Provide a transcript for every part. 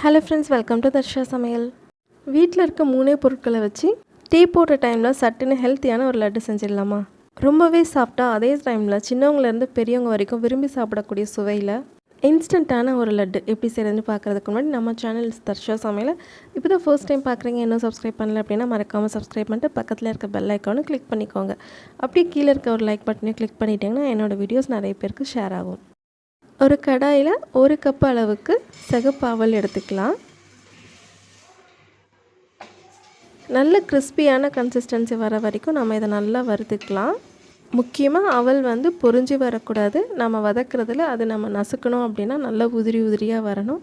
Hello friends welcome to Dharsha சமையல் வீட்டில் இருக்க மூணே பொருட்களை வச்சு டீ போடுற டைமில் சட்டுன்னு ஹெல்த்தியான ஒரு லட்டு செஞ்சிடலாமா? ரொம்பவே சாப்பிட்டா அதே டைமில் சின்னவங்கலேருந்து பெரியவங்க வரைக்கும் விரும்பி சாப்பிடக்கூடிய சுவையில் இன்ஸ்டண்ட்டான ஒரு லட்டு எப்படி செய்யறதுன்னு பார்க்குறதுக்கு முன்னாடி நம்ம சேனல் தர்ஷா சமையல் இப்போ தான் ஃபர்ஸ்ட் டைம் பார்க்குறீங்க இன்னும் சப்ஸ்கிரைப் பண்ணல அப்படின்னா மறக்காமல் சப்ஸ்கிரைப் பண்ணிட்டு பக்கத்தில் இருக்க பெல் ஐக்கானும் கிளிக் பண்ணிக்கோங்க. அப்படியே கீழே இருக்க ஒரு லைக் பட்டனையும் கிளிக் பண்ணிட்டீங்கன்னா என்னோடய வீடியோஸ் நிறைய பேருக்கு ஷேர் ஆகும். ஒரு கடாயில் ஒரு கப் அளவுக்கு சகப்பாவல் எடுத்துக்கலாம். நல்ல கிறிஸ்பியான கன்சிஸ்டன்சி வர வரைக்கும் நம்ம இதை நல்லா வறுத்துக்கலாம். முக்கியமாக அவல் வந்து பொறிஞ்சு வரக்கூடாது. நம்ம வதக்கிறதுல அது நம்ம நசுக்கணும் அப்படின்னா நல்லா உதிரி உதிரியாக வரணும்.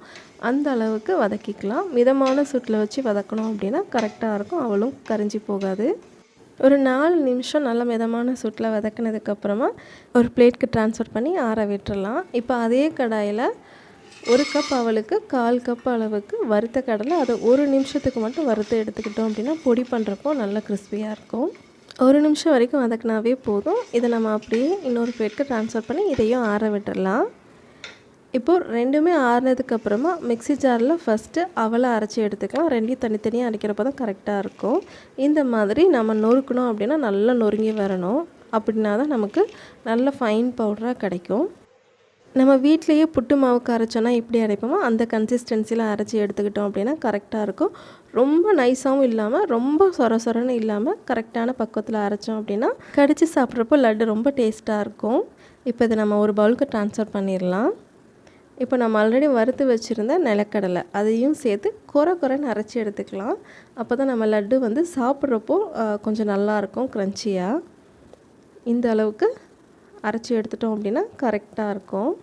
அந்த அளவுக்கு வதக்கிக்கலாம். மிதமான சூட்டில் வச்சு வதக்கணும் அப்படின்னா கரெக்டாக இருக்கும். அவளும் கரைஞ்சி போகாது. ஒரு நாலு நிமிஷம் நல்ல மிதமான சூட்டில் வதக்கினதுக்கப்புறமா ஒரு பிளேட்க்கு ட்ரான்ஸ்ஃபர் பண்ணி ஆற விட்டுடலாம் இப்போ அதே கடாயில் ஒரு கப் அவளுக்கு கால் கப் அளவுக்கு வறுத்த கடலை அதை ஒரு நிமிஷத்துக்கு மட்டும் வறுத்து எடுத்துக்கிட்டோம் அப்படின்னா பொடி பண்ணுறப்போ நல்லா கிறிஸ்பியாக இருக்கும். ஒரு நிமிஷம் வரைக்கும் வதக்கினாவே போதும். இதை நம்ம அப்படியே இன்னொரு பிளேட்க்கு ட்ரான்ஸ்ஃபர் பண்ணி இதையும் ஆற விட்டுடலாம் இப்போது ரெண்டுமே ஆறுனதுக்கப்புறமா மிக்ஸி ஜாரில் ஃபஸ்ட்டு அவலை அரைச்சி எடுத்துக்கலாம். ரெண்டையும் தனித்தனியாக அரைக்கிறப்ப தான் கரெக்டாக இருக்கும். இந்த மாதிரி நம்ம நொறுக்கணும் அப்படின்னா நல்லா நொறுங்கி வரணும். அப்படின்னா தான் நமக்கு நல்ல ஃபைன் பவுடராக கிடைக்கும். நம்ம வீட்லேயே புட்டு மாவுக்கு அரைச்சோன்னா எப்படி அரைப்போமோ அந்த கன்சிஸ்டன்சியில் அரைச்சி எடுத்துக்கிட்டோம் அப்படின்னா கரெக்டாக இருக்கும். ரொம்ப நைஸாகவும் இல்லாமல் ரொம்ப சொர சொரன்னு இல்லாமல் கரெக்டான பக்குவத்தில் அரைச்சோம் அப்படின்னா கடித்து சாப்பிட்றப்போ லட்டு ரொம்ப டேஸ்ட்டாக இருக்கும். இப்போ இதை நம்ம ஒரு பவுலுக்கு ட்ரான்ஸ்ஃபர் பண்ணிடலாம். இப்போ நம்ம ஆல்ரெடி வறுத்து வச்சுருந்த நிலக்கடலை அதையும் சேர்த்து குறை குறைன்னு அரைச்சி எடுத்துக்கலாம். அப்போ தான் நம்ம லட்டு வந்து சாப்பிட்றப்போ கொஞ்சம் நல்லாயிருக்கும் க்ரன்ச்சியாக இந்த அளவுக்கு அரைச்சி எடுத்துட்டோம் அப்படின்னா கரெக்டாக இருக்கும்.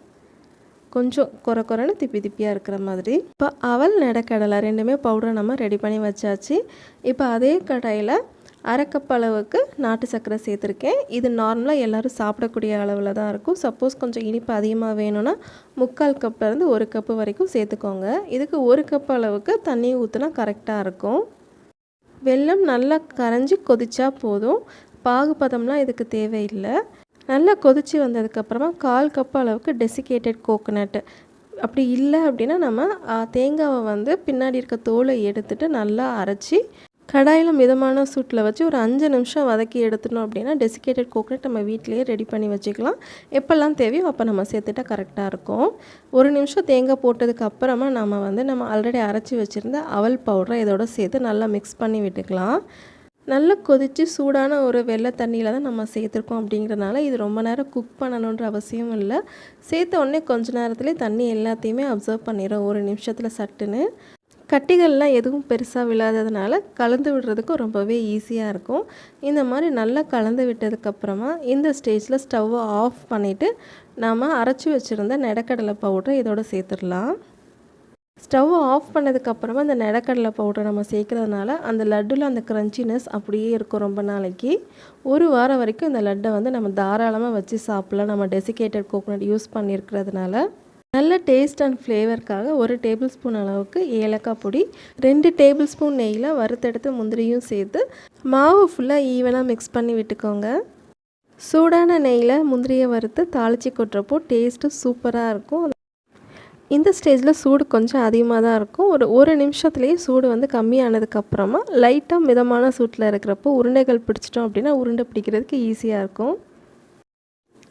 கொஞ்சம் குறை குறைன்னு திப்பி திப்பியாக இருக்கிற மாதிரி. இப்போ அவல் நெடக்கடலை ரெண்டுமே பவுடரை நம்ம ரெடி பண்ணி வச்சாச்சு. இப்போ அதே கடாயில் அரை அளவுக்கு நாட்டு சர்க்கரை சேர்த்துருக்கேன். இது நார்மலாக எல்லோரும் சாப்பிடக்கூடிய அளவில் தான் இருக்கும். சப்போஸ் கொஞ்சம் இனிப்பு அதிகமாக வேணும்னா முக்கால் கப்லேருந்து ஒரு கப்பு வரைக்கும் சேர்த்துக்கோங்க. இதுக்கு ஒரு கப் அளவுக்கு தண்ணி ஊற்றினா கரெக்டாக இருக்கும். வெல்லம் நல்லா கரைஞ்சி கொதிச்சா போதும். பாகுபதம்லாம் இதுக்கு தேவையில்லை. நல்லா கொதித்து வந்ததுக்கப்புறமா கால் கப் அளவுக்கு டெசிகேட்டட் கோகோனட் அப்படி இல்லை அப்படின்னா நம்ம தேங்காவை வந்து பின்னாடி இருக்க தோலை எடுத்துகிட்டு நல்லா அரைச்சி கடாயில் மிதமான சூட்டில் வச்சு ஒரு அஞ்சு நிமிஷம் வதக்கி எடுத்துட்டோம் அப்படின்னா டெசிகேட்டட் கோகனட் நம்ம வீட்டிலேயே ரெடி பண்ணி வச்சுக்கலாம். எப்போல்லாம் தேவையோ அப்போ நம்ம சேர்த்துட்டா கரெக்டாக இருக்கும். ஒரு நிமிஷம் தேங்காய் போட்டதுக்கு அப்புறமா நம்ம வந்து நம்ம ஆல்ரெடி அரைச்சி வச்சுருந்த அவல் பவுடரை இதோட சேர்த்து நல்லா மிக்ஸ் பண்ணி விட்டுக்கலாம். நல்லா கொதித்து சூடான ஒரு வெள்ளை தண்ணியில் தான் நம்ம சேர்த்துருக்கோம் அப்படிங்கிறனால இது ரொம்ப நேரம் குக் பண்ணணுன்ற அவசியம் இல்லை. சேர்த்த உடனே கொஞ்ச நேரத்துலேயே தண்ணி எல்லாத்தையுமே அப்சர்வ் பண்ணிடும் ஒரு நிமிஷத்தில் சட்டுன்னு. கட்டிகள்லாம் எதுவும் பெருசாக விழாததுனால கலந்து விடுறதுக்கும் ரொம்பவே ஈஸியாக இருக்கும். இந்த மாதிரி நல்லா கலந்து விட்டதுக்கப்புறமா இந்த ஸ்டேஜில் ஸ்டவ்வை ஆஃப் பண்ணிவிட்டு நாம் அரைச்சி வச்சுருந்த நெடக்கடலை பவுடரை இதோட சேர்த்துடலாம். ஸ்டவ் ஆஃப் பண்ணதுக்கப்புறமா அந்த நெடக்கடலை பவுடரை நம்ம சேர்க்குறதுனால அந்த லட்டில் அந்த க்ரன்ச்சினஸ் அப்படியே இருக்கும் ரொம்ப நாளைக்கு. ஒரு வாரம் வரைக்கும் இந்த லட்டை வந்து நம்ம தாராளமாக வச்சு சாப்பிட்லாம். நம்ம டெசிகேட்டட் கோகோனட் யூஸ் பண்ணியிருக்கிறதுனால. நல்ல டேஸ்ட் அண்ட் ஃப்ளேவருக்காக ஒரு டேபிள் ஸ்பூன் அளவுக்கு ஏலக்காய் பொடி ரெண்டு டேபிள் ஸ்பூன் நெய்யில் வறுத்தெடுத்து முந்திரியும் சேர்த்து மாவு ஃபுல்லாக ஈவனாக மிக்ஸ் பண்ணி விட்டுக்கோங்க. சூடான நெய்யில் முந்திரியை வறுத்து தாளித்து கொட்டுறப்போ டேஸ்ட்டு சூப்பராக இருக்கும். இந்த ஸ்டேஜில் சூடு கொஞ்சம் அதிகமாக தான் இருக்கும். ஒரு ஒரு நிமிஷத்துலேயே சூடு வந்து கம்மியானதுக்கப்புறமா லைட்டாக மிதமான சூட்டில் இருக்கிறப்போ உருண்டைகள் பிடிச்சிட்டோம் அப்படின்னா உருண்டை பிடிக்கிறதுக்கு ஈஸியாக இருக்கும்.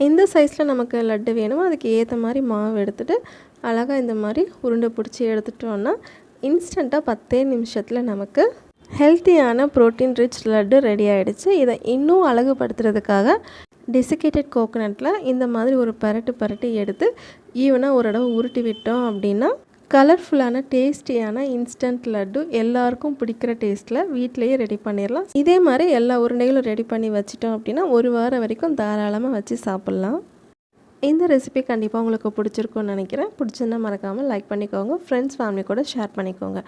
எந்த சைஸில் நமக்கு லட்டு வேணுமோ அதுக்கு ஏற்ற மாதிரி மாவு எடுத்துகிட்டு அழகாக இந்த மாதிரி உருண்டை பிடிச்சி எடுத்துட்டோன்னா இன்ஸ்டண்ட்டாக பத்தே நிமிஷத்தில் நமக்கு ஹெல்த்தியான ப்ரோட்டீன் ரிச் லட்டு ரெடி ஆகிடுச்சு இதை இன்னும் அழகுபடுத்துறதுக்காக டெசிகேட்டட் கோகோனட்டில் இந்த மாதிரி ஒரு பரட்டு பரட்டு எடுத்து ஈவனாக ஒரு தடவை உருட்டி விட்டோம் அப்படின்னா கலர்ஃபுல்லான டேஸ்டியான இன்ஸ்டன்ட் லட்டு எல்லாருக்கும் பிடிக்கிற டேஸ்ட்டில் வீட்டிலையே ரெடி பண்ணிடலாம் இதே மாதிரி எல்லா உருண்டைகளும் ரெடி பண்ணி வச்சிட்டோம் அப்படின்னா ஒரு வாரம் வரைக்கும் தாராளமாக வச்சு சாப்பிட்லாம். இந்த ரெசிபி கண்டிப்பாக உங்களுக்கு பிடிச்சிருக்கும்னு நினைக்கிறேன். பிடிச்சிருந்தா மறக்காமல் லைக் பண்ணிக்கோங்க. ஃப்ரெண்ட்ஸ் ஃபேமிலி கூட ஷேர் பண்ணிக்கோங்க.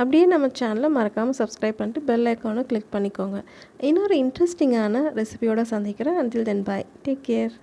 அப்படியே நம்ம சேனலை மறக்காமல் சப்ஸ்கிரைப் பண்ணிட்டு பெல் ஐக்கானும் கிளிக் பண்ணிக்கோங்க. இன்னொரு இன்ட்ரெஸ்டிங்கான ரெசிபியோடு சந்திக்கிறேன். Until then bye take care